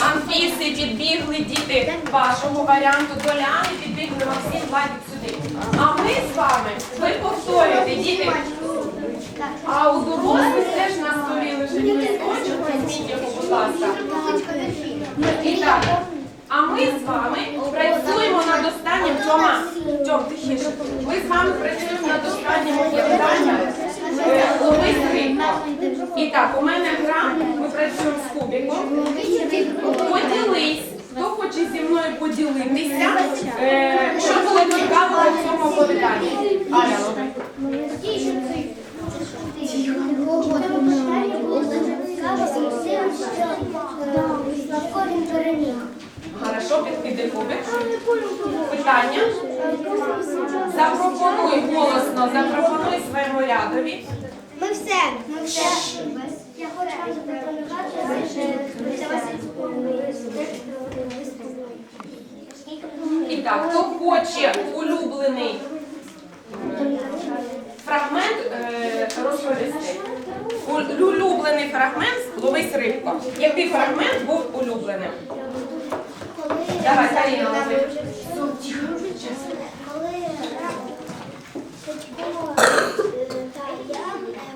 Аліси підбігли діти вашого варіанту до Ляни, підбігли Максим, Владик сюди. А ми з вами, ви повторюєте, діти. А у дорослих теж на столі лежить листочок, візьміть його, будь ласка. Так, а ми з вами працюємо над останнім Тьома. Тьом, тихіше. Ми з вами працюємо над останнім оповіданням. І так, у мене гра, ми працюємо з кубиком. Поділись. Хто хоче зі мною поділитися? Е, що було цікавого в цьому оповіданні? Аля, лови. Хорошо, підкиди кубик. Питання? Запропонуй голосно, запропонуй своєму рядові. Ми все, ми все. Я хочу вам запропонувати за вас І так, хто хоче улюблений фрагмент е, розповісти? Улюблений фрагмент ловись рибко. Який фрагмент був улюбленим? Давай, Каріна, лови.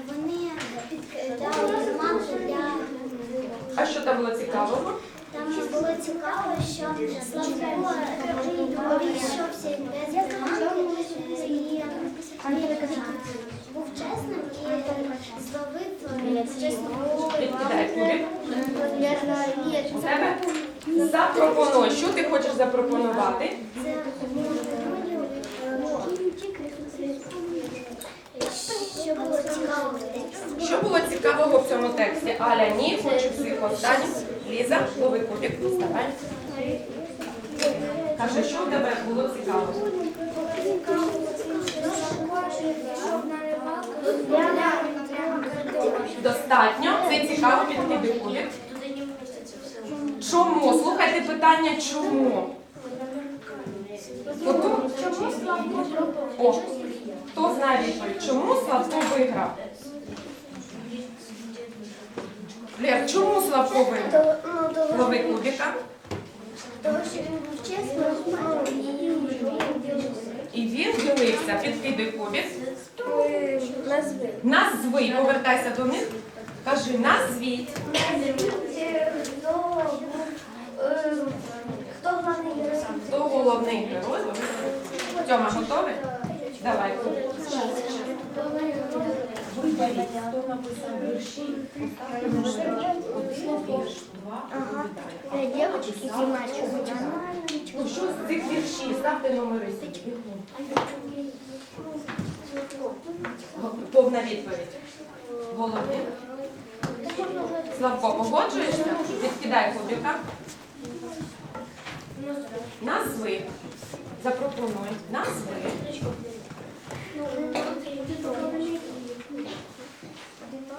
Вони підкидали манку для А що там було цікавого? Там було цікаво, що Славко обійшовся без манки і був чесним і зловив чесну Підкидай кубик. Запропонуй. Що ти хочеш запропонувати? Що було цікаво в тексті. Що було цікавого в цьому тексті? Аля, ні, хочу всіх останнім. Ліза, лови кубик, вставай. Каже, що в тебе було цікавого? Достатньо. Це цікаво, підкиди кубик. Чому? Слухайте питання, чому? Готов? О, хто знає відповідь? Чому Славко виграв? Лер, чому Славко? Лови кубика. Тому що він був чесним І він дивився, підкидай кубик. Назви. Назви, повертайся до них. Кажи, назвіть. Хто главний герой? Хто головний герой? Тьома, готовий? Давай. Виберіть, хто написав вірші. Один вірш, два оповідання. Девочки і мальчики. Ну, що з цих віршів? Ставте номери. Повна відповідь. Головне. Славко, погоджуєшся? Відкидай кубика. Назви. Запропонуй. Назви.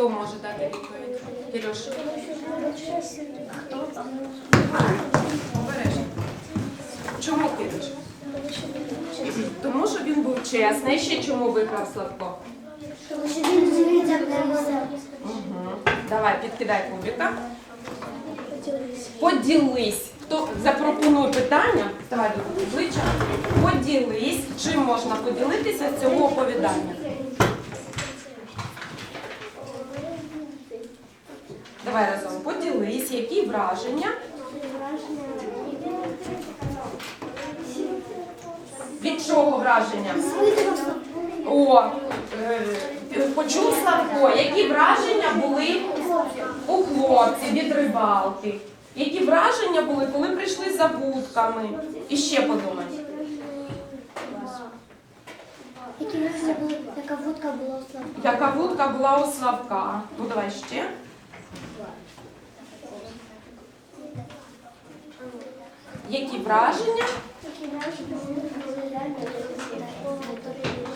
Хто може дати відповідь? Кирюш, обережно. Чому Кирюш? Тому що він був чесний. Ще чому виграв Славко? Тому що він прямо Угу. Давай, підкидай кубика. Поділись. Хто запропонує питання? Давай до обличчя. Поділись. Чим можна поділитися з цього оповідання? Давай разом. Поділись, які враження. Від чого враження? О, е, почув Славко, які враження були у хлопців від рибалки? Які враження були, коли прийшли за вудками? І ще подумай. Які враження були, яка вудка була у Славка? Яка вудка була у Славка? Ну давай ще. Які враження?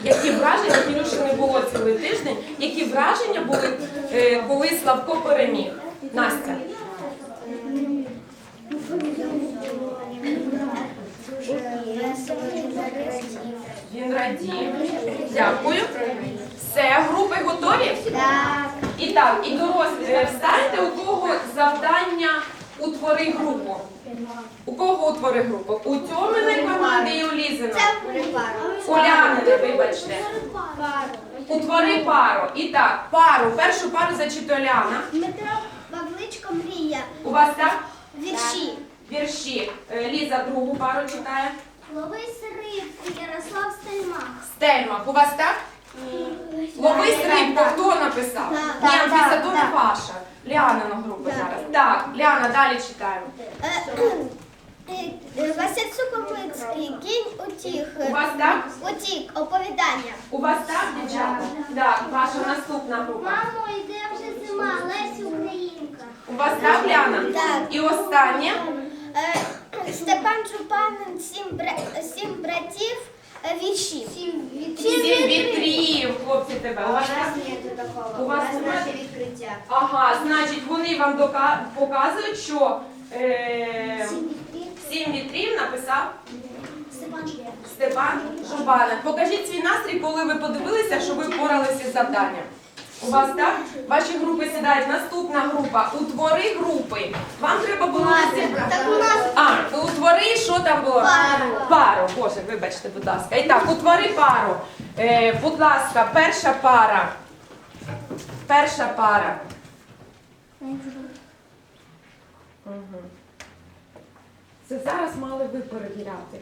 Які враження, Кірюші не було цілий тиждень, які враження були, е, коли Славко переміг? Настя. Він радів. Дякую. Все, групи готові? Так. І так, і дорослі, е, встаньте, у кого завдання утвори групу. У кого утвори групу? У Тьоминої команди і у Лізина. Улянина, вибачте. Утвори пару. І так, пару. Першу пару зачитує Оляна. Дмитро Павличко мрія. У вас так? Вірші. Вірші. Е, Ліза другу пару читає. Ловись рибку, Ярослав Стельмах. Стельмах. У вас так? Ловись рибку, хто написав? Ні, так, Амфісадор так. ваша. Ліанина група зараз. Так, Ліана, далі читаємо. Василь Сухомлицький, кінь утіх. У вас так? Утік, оповідання. У вас так, дівчата? Так, ваша наступна група. Мамо, йде вже зима, Лесі Українка. У вас так, Ляна? Так. І останнє. Е, Степан Чупанин, сім, бра- сім братів, е, вірші. Сім Сім вітрів, хлопці тебе. У вас так? У вас немає? відкриття. Ага, значить, вони вам дока- показують, що е, сім вітрів написав Степан Чупанин. Степан Жубанин. Покажіть свій настрій, коли ви подивилися, що ви впоралися з завданням. У вас так? Ваші групи сідають. Наступна група. Утвори групи. Вам треба було Так у нас А, то утвори, що там було? Пару. Пару, боже, вибачте, будь ласка. І так, утвори пару. Е, будь ласка, перша пара. Перша пара. Угу. Це зараз мали ви перевіряти.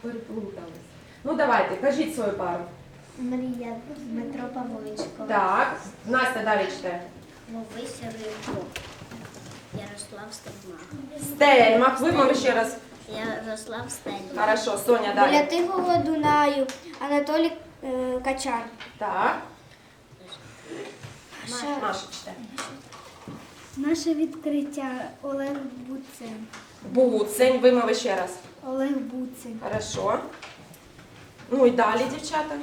Переплутались. Ну давайте, кажіть свою пару. Мрія Дмитро Павличко. Так, Настя далі читає. Ловись рибку. Ярослав Стельмах. Стельмах, вимови ще раз. Ярослав Стельмах. Хорошо, Соня Біля далі. Тихого Дунаю Анатолій е, Качан. Так, Ще Маша читає. Наше відкриття Олег Буцин. Буцень, вимови ще раз. Олег Буцин. Хорошо. Ну і далі, дівчата.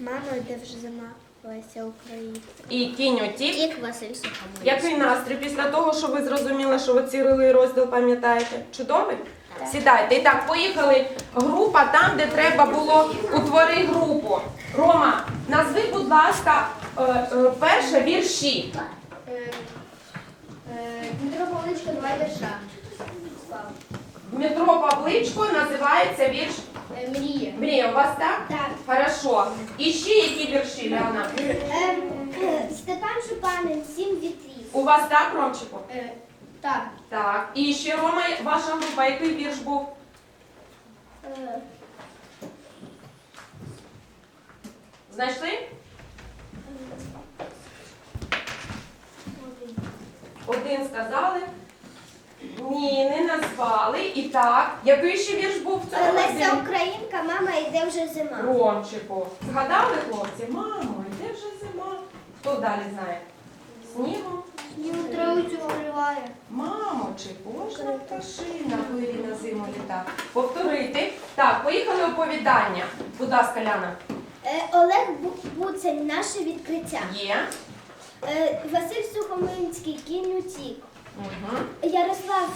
Мамо, йде вже зима. Леся Українка. І кінь отік. Тік Василь Сухомлин. Який настрій після того, що ви зрозуміли, що ви цілий розділ пам'ятаєте? Чудовий? Сідайте. І так, поїхали. Група там, де треба було утвори групу. Рома, назви, будь ласка, е, е, перше вірші. Дмитро Павличко, два вірша. Дмитро Павличко називається вірш Мрія. Мрія. У вас так? Так. Хорошо. І ще які вірші, Леона? Степан Шупанин, сім вітрів. У вас так, Ромчику? Так. Так. І ще Рома, ваша група, який вірш був? Знайшли? Один сказали. Назвали. І так. Який ще вірш був в цьому Леся розділі? Українка, мама, йде вже зима. Ромчику. Згадали, хлопці? Мамо, йде вже зима. Хто далі знає? Снігом? Травицю вкриває. Мамо, чи кожна пташина вирі на зиму літа? Повторити. Так, поїхали оповідання. Будь ласка, Ляна. Е, Олег Бу- Буцень, наше відкриття. Є. Е, Василь Сухомлинський, кінь утік. Угу. Ярослав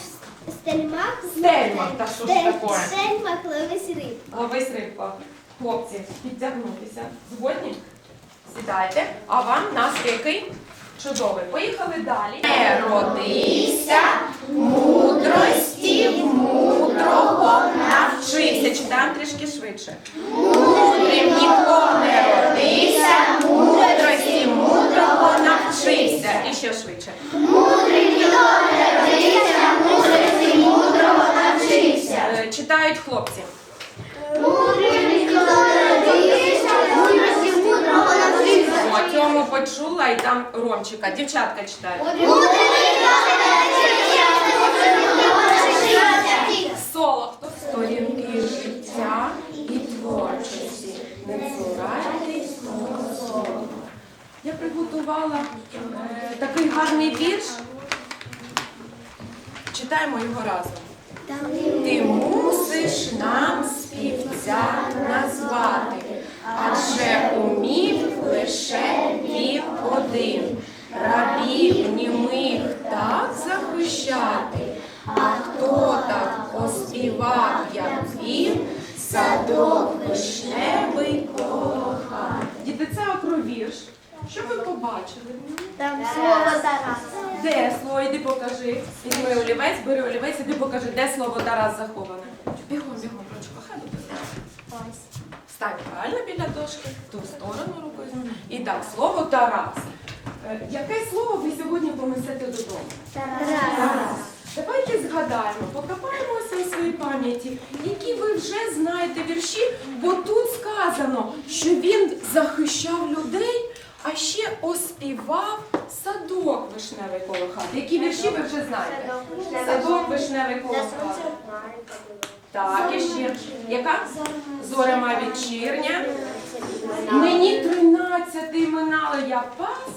Стельмах. Стельмах, та що ж таке? Стельмах, ловись риб. Ловись рибко. Хлопці, підтягнутися. Згодні? Сідайте. А вам настрій який? Чудовий. Поїхали далі. Не родися, мудрості мудрого навчися. Читаємо трішки швидше. Мудрим не родися, мудрості мудрого навчися. І ще швидше. Е, Читають хлопці. О, цьому почула і там Ромчика. Дівчатка читають. Соло. Сторінки життя і творчості. Не цурайтесь. Я приготувала е, такий гарний вірш. Читаємо його разом. Покажи. Візьми олівець, бери олівець, іди покажи, де слово Тарас заховане. Бігом, бігом, ручка, хай буде. Стань правильно біля дошки, ту сторону рукою. зміни. І так, слово Тарас. Е, Яке слово ви сьогодні понесете додому? Тарас. Давайте згадаємо, покопаємося у своїй пам'яті, які ви вже знаєте вірші, бо тут сказано, що він захищав людей, а ще оспівав садок вишневий коло хати. Які вірші ви вже знаєте? Садок вишневий коло хати. Так, і ще. Яка? Зорема вечірня. Мені тринадцятий минало я пас.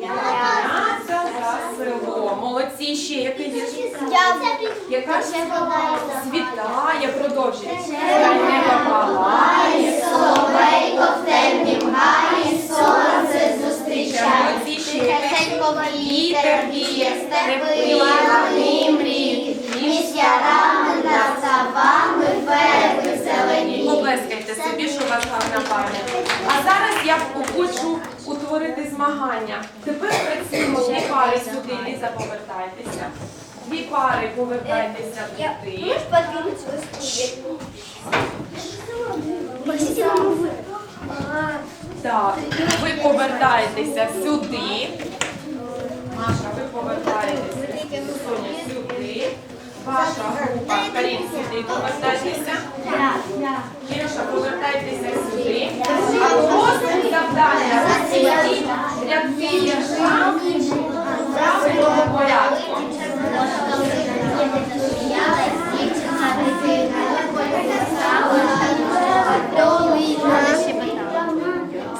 Янята за село. Молодці ще. Який вірш? Яка? Світає, продовжує. Небо палає, Соловейко в темні має, сонце зустрічає. молодці ще. Який? Вітер віє, степи, лани мрії, між ярами над савами, верби зелені. Поплескайте собі, що у вас гарна пам'ять. А зараз я хочу утворити змагання. Тепер працюємо дві пари сюди. Ліза, повертайтеся. Дві пари повертайтеся туди. Так, ви повертаєтеся сюди. Маша, ви повертаєтеся. Соня, сюди. Ваша група, Карін, сюди повертайтеся. Кірша, повертайтеся сюди. А просто завдання розсвітіть рядки вірша в правильному порядку.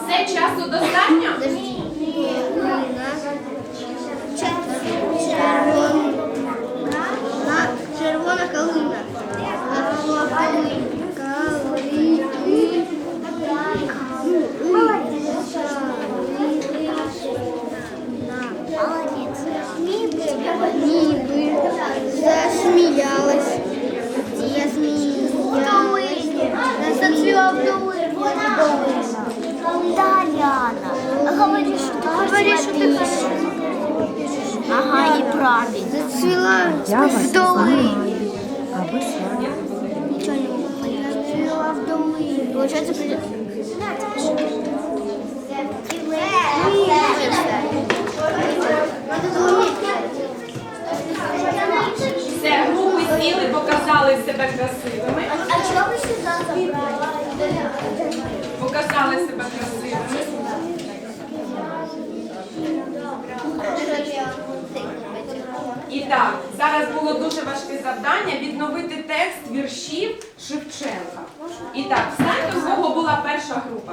Все часу достатньо? І так, зараз було дуже важке завдання відновити текст віршів Шевченка. І так, встаньте, у кого була перша група.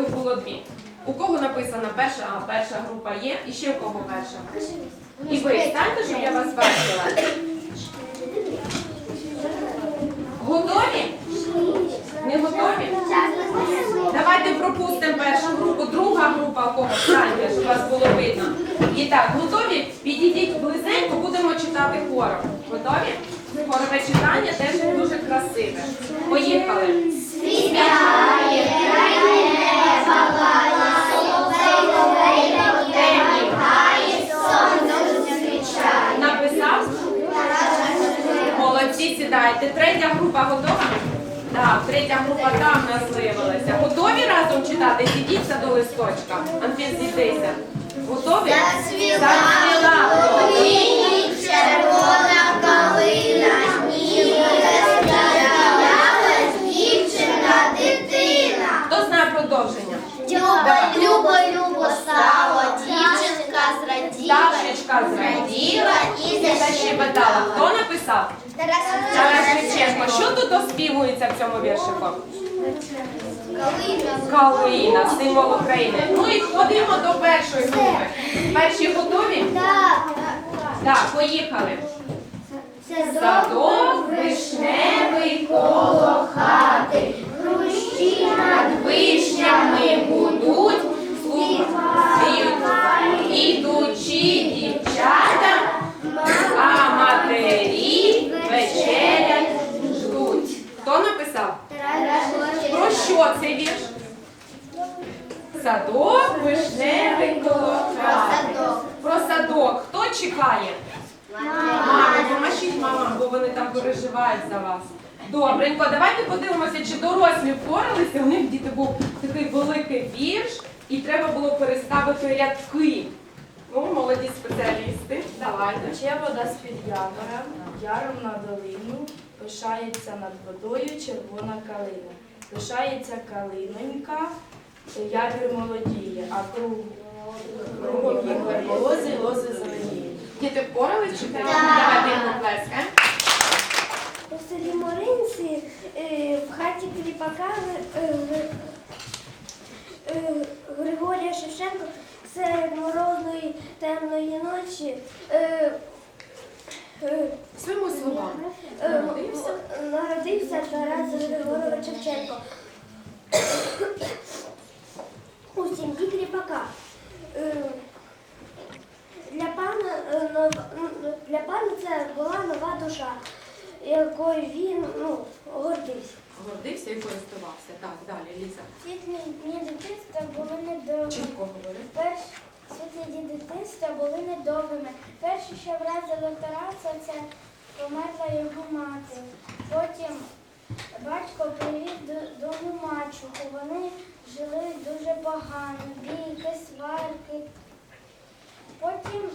Їх було дві. У кого написана перша, а перша група є, і ще у кого перша. І ви встаньте, щоб я вас бачила. Готові? Не готові? Давайте пропустимо першу групу, друга група кого встаньте, щоб вас було видно. І так, готові? Підійдіть близенько, будемо читати хором. Готові? Хорове читання теж дуже красиве. Поїхали. Написав? Молодці, сідайте. Третя група готова? Так, третя група там нас виявилася. Готові разом читати? Сидіться до листочка. Анфіс, зійдися. Готові? Зацвіла. червона калина, ніби засміялась дівчина, дитина. Хто знає продовження? Любо, любо, любо стало, дівчинка зраділа, Пташечка зраділа і защебетала. Хто написав? Тарас Шевченко. Що тут оспівується в цьому віршику? Калина, символ України. Ну і ходимо до першої групи. Перші готові? Так, поїхали. Садок вишневий коло хати, Хрущі над вишнями будуть, слухають, ідучі дівчата, а матері вечерять ждуть. хто цей вірш? Садок вишневий коло хати. Про садок. Хто чекає? Мама, помашіть мама, бо вони там переживають за вас. Добренько, давайте подивимося, чи дорослі впоралися. У них діти був такий великий вірш, і треба було переставити рядки. Ну, молоді спеціалісти, давайте. Тече вода з-під ябора, яром на долину, пишається над водою червона калина. Пишається калинонька, ябір молодіє, а круг, кругом їх верболози, лози зеленіють. Діти впорались чи треба? Давайте їм поплескаємо. У селі Моринці е, в хаті Кліпака е, е, е, Григорія Шевченко серед морозної темної ночі е, е, Своїми словами. е, Народився? народився Тарас Григорович Шевченко. У сім'ї Кліпака. Е, Для пана, е, нов- для пана це була нова душа, якою він ну, гордився. Гордився і користувався. Так, далі, Ліза. Світлі дні дитинства були недовгими. Чітко говори. Перш... Світлі дні дитинства були недовгими. Перше, що вразило Тараса, це померла його мати. Потім батько привів до- дому мачуху. Вони жили дуже погано, бійки, сварки. Потім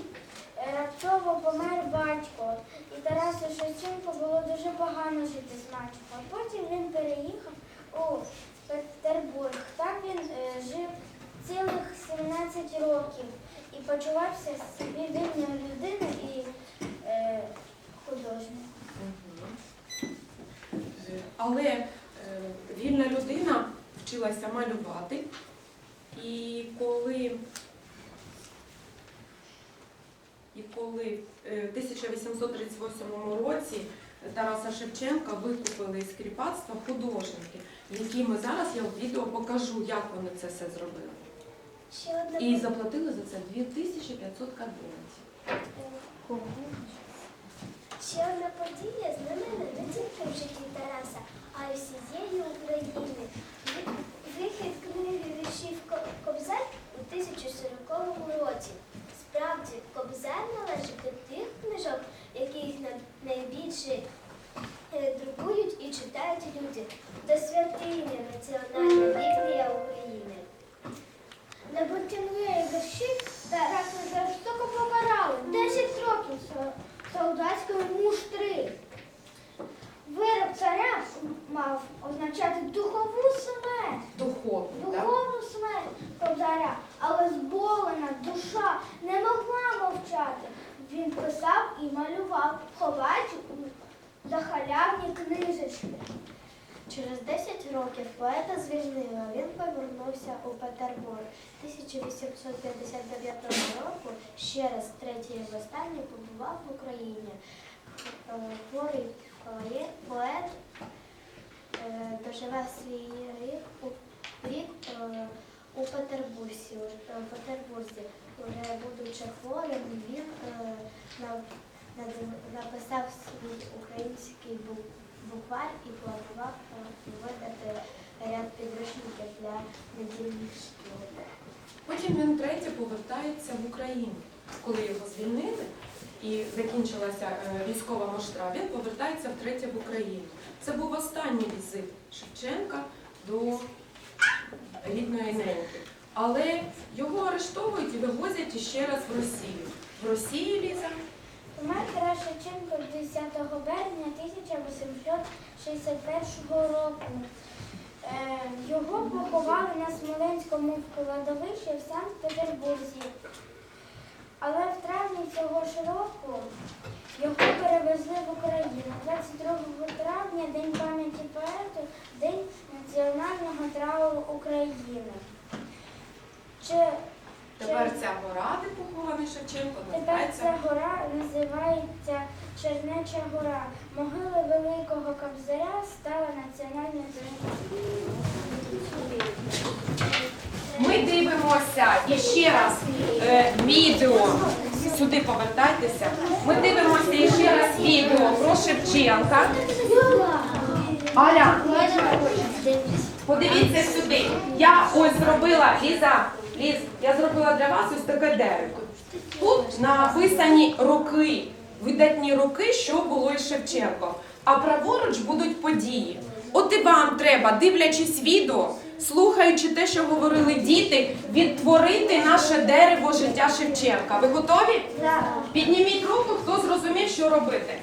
е, раптово помер батько, і Тарасу Шевченко було дуже погано жити з мачухою. Потім він переїхав у Петербург. Там він е, жив цілих 17 років і почувався собі вільною людиною і е, художником. Але е, вільна людина вчилася малювати, і коли, і коли е, в 1838 році Тараса Шевченка викупили із кріпацтва художники, які ми зараз я в відео покажу, як вони це все зробили. Ще одна І заплатили за це 2500 карбованців. Ще одна подія знамена не тільки в житті Тараса, а й всієї України. Вихід книги віршів Ко- Кобзар у 1040 році. Справді, Кобзар належить до тих книжок, яких на- найбільше е, друкують і читають люди. До святині Національна Біблія України. Небутівні вірші Тараса жорстоко покарали. 10 років со- солдатської муштри. Вирок царя мав означати духову смерть, Духовно, так? духовну смерть кобзаря, але зболена душа не могла мовчати. Він писав і малював, ховаючи у захалявні книжечки. Через 10 років поета звільнили, він повернувся у Петербург. 1859 року ще раз третій і востаннє побував в Україні. Е, Хворий поет, е, доживав свій рік у, рік е, у Петербурзі. У Петербурзі. Уже будучи хворим, він е, написав свій український бу- буквар і планував видати ряд підручників для недільних шкіл. Потім він третє повертається в Україну. Коли його звільнили і закінчилася е, військова моштра, він повертається втретє в Україну. Це був останній візит Шевченка до рідної неньки. Але його арештовують і вивозять іще раз в Росію. В Росії Ліза Помер Тарас Шевченко 10 березня 1861 року. Е, Його поховали на Смоленському кладовищі в Санкт-Петербурзі. Але в травні цього ж року його перевезли в Україну. 22 травня День пам'яті поету, День національного трауру України. Чи, тепер ця гора, де похований Шевченко, Тепер називається ця гора називається Чернеча гора. Могила Великого Кобзаря стала національною Ми дивимося і ще раз е, відео. Сюди повертайтеся. Ми дивимося і ще раз відео про Шевченка. Аля, Подивіться сюди. Я ось зробила, Ліза, Ліз, я зробила для вас ось таке дерево. Тут написані роки, видатні роки, що було із Шевченком. А праворуч будуть події. От і вам треба, дивлячись відео, слухаючи те, що говорили діти, відтворити наше дерево життя Шевченка. Ви готові? Підніміть руку, хто зрозумів, що робити.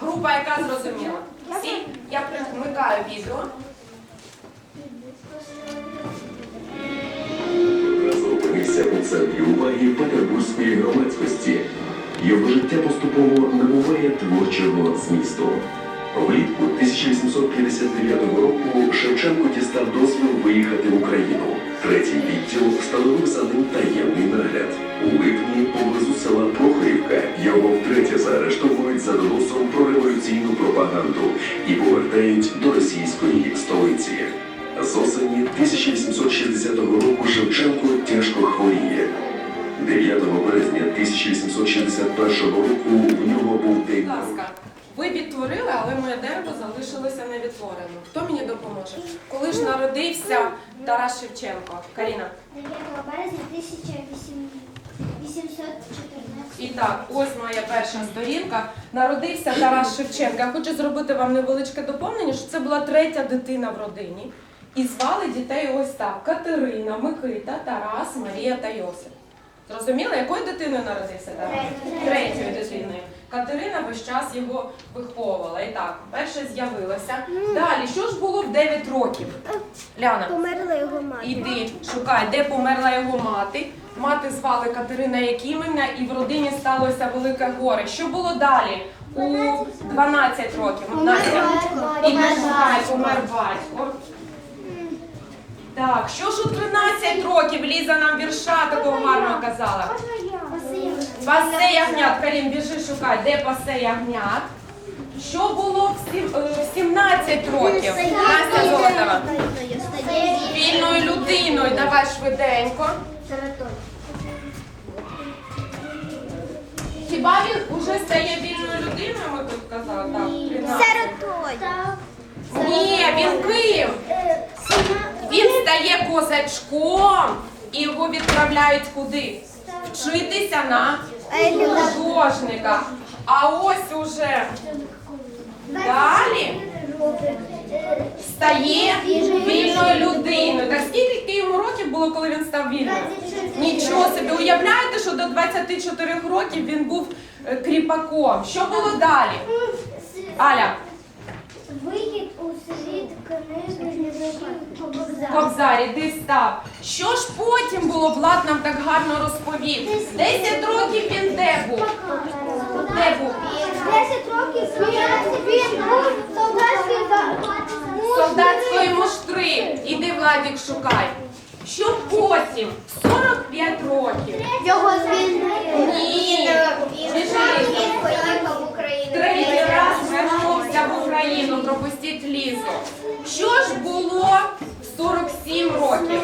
Група, яка зрозуміла. Всі? Я примикаю відео. Опинився у центрі уваги петербурзької громадськості. Його життя поступово набуває творчого змісту. Влітку 1859 року Шевченко дістав дозвіл виїхати в Україну. Третій відділ встановив за ним таємний нагляд. У липні поблизу села Прохорівка його втретє заарештовують за доносом про революційну пропаганду і повертають до російської столиці. З осені 1860 року Шевченко тяжко хворіє. 9 березня 1861 року в нього був день. ласка, ви відтворили, але моє дерево залишилося невідтвореним. Хто мені допоможе? Коли ж народився Тарас Шевченко? Каріна. 9 березня 1814. І так, ось моя перша сторінка. Народився Тарас Шевченко. Я хочу зробити вам невеличке доповнення, що це була третя дитина в родині. І звали дітей ось так: Катерина, Микита, Тарас, Марія та Йосип. Зрозуміли, якою дитиною народився Тарас? Третьою дитиною. Катерина весь час його виховувала. І так, перше з'явилося. Далі, що ж було в 9 років? Ляна. Померла його мати. Іди, шукай, де померла його мати. Мати звали Катерина Якимівна, і в родині сталося велике горе. Що було далі? У 12 років. Настя. І не шукай, помер батько. Так, що ж у 13 років Ліза нам вірша такого гарного казала? Пасе ягнят, Карін, біжи шукай, де пасе ягнят? Що було в е, в 17 років? Настя Золотова. Вільною людиною, давай швиденько. Хіба він уже стає вільною людиною, ми тут казали? Так, 13. Ні, він Київ. Стає козачком і його відправляють куди? Вчитися на художника. А ось уже далі стає вільною людиною. Так скільки йому років було, коли він став вільним? Нічого собі. Уявляєте, що до 24 років він був е, кріпаком. Що було далі? Аля, Вихід у світ книжних Кобзар. Кобзар, іди став. Що ж потім було, Влад нам так гарно розповів. 10 років він де був? Де був? 10 років він був солдатський Солдатської муштри. Іди, Владик, шукай. Що потім? 45 років. Його звільнили. Ні. Біжи. Він поїхав в Україну. Третій раз вернувся в Україну, пропустіть лізу. Що ж було 47 років?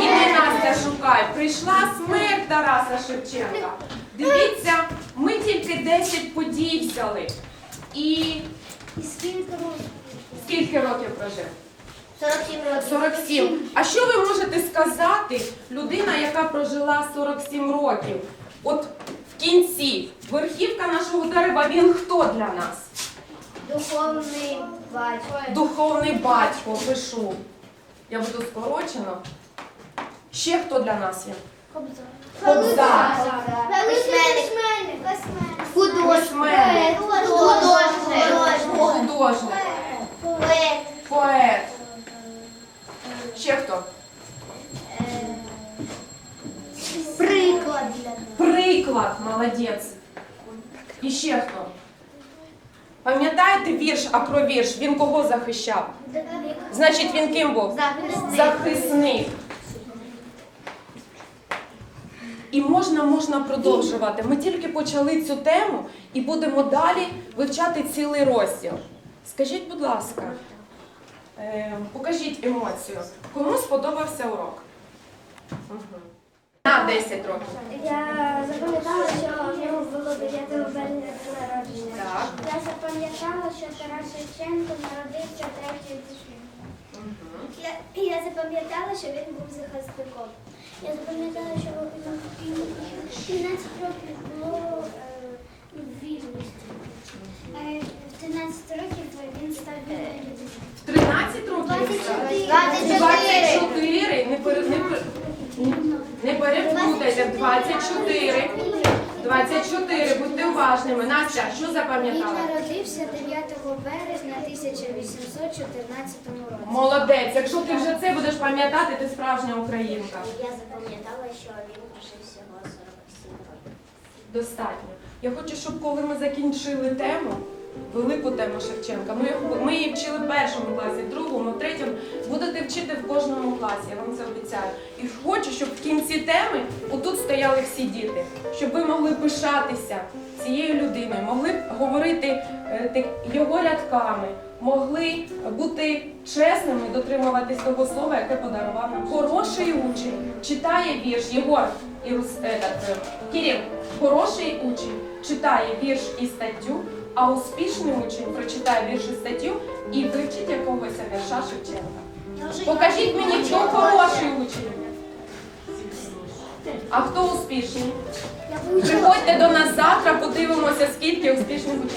І Іди Настя шукай. Прийшла смерть Тараса Шевченка. Дивіться, ми тільки 10 подій взяли. І І скільки років? скільки років прожив? 47 років. 47. А що ви можете сказати, людина, яка прожила 47 років? От в кінці, верхівка нашого дерева, він хто для нас? Духовний батько. Духовний батько, пишу. Я буду скорочено. Ще хто для нас є? Кобзар. Кобзар. Письменник. Художник. Художник. Поет. Поет. Ще хто? Приклад. Приклад, молодець. І ще хто? Пам'ятаєте вірш Акровірш? Він кого захищав? Значить, він ким був? Захисник. І можна, можна продовжувати. Ми тільки почали цю тему і будемо далі вивчати цілий розділ. Скажіть, будь ласка, е, покажіть емоцію. Кому сподобався урок? Мгм. На 10 років. Я запам'ятала, що в нього було 9 березня народження. Так. Я запам'ятала, що Тарас Шевченко народився 3 січня. Мгм. запам'ятала, що він був захисником. Я запам'ятала, що йому 15 років було е, вільності. Е, В 13 років він став вільним. 13 років? 24. 24. Не, пере, не, пере- не переплутайте. 24. 24. Будьте уважними. Настя, що Він народився 9 березня 1814 році. Молодець. Якщо ти вже це будеш пам'ятати, ти справжня українка. Я запам'ятала, що він прожив всього 47 років. Достатньо. Я хочу, щоб коли ми закінчили тему, велику тему Шевченка, ми, ми її вчили в першому класі, в другому, в третьому, будете вчити в кожному класі, я вам це обіцяю. І хочу, щоб в кінці теми отут стояли всі діти, щоб ви могли пишатися цією людиною, могли б говорити е, його рядками, могли бути чесними, дотримуватись того слова, яке подарував нам. Хороший учень читає вірш Єгор і Рус- е, Кирил, хороший учень читає вірш і статтю, а успішний учень прочитає вірші статтю і вивчить якогось вірша Шевченка. Покажіть мені, хто хороший учень, а хто успішний. Приходьте до нас завтра, подивимося, скільки успішних учнів.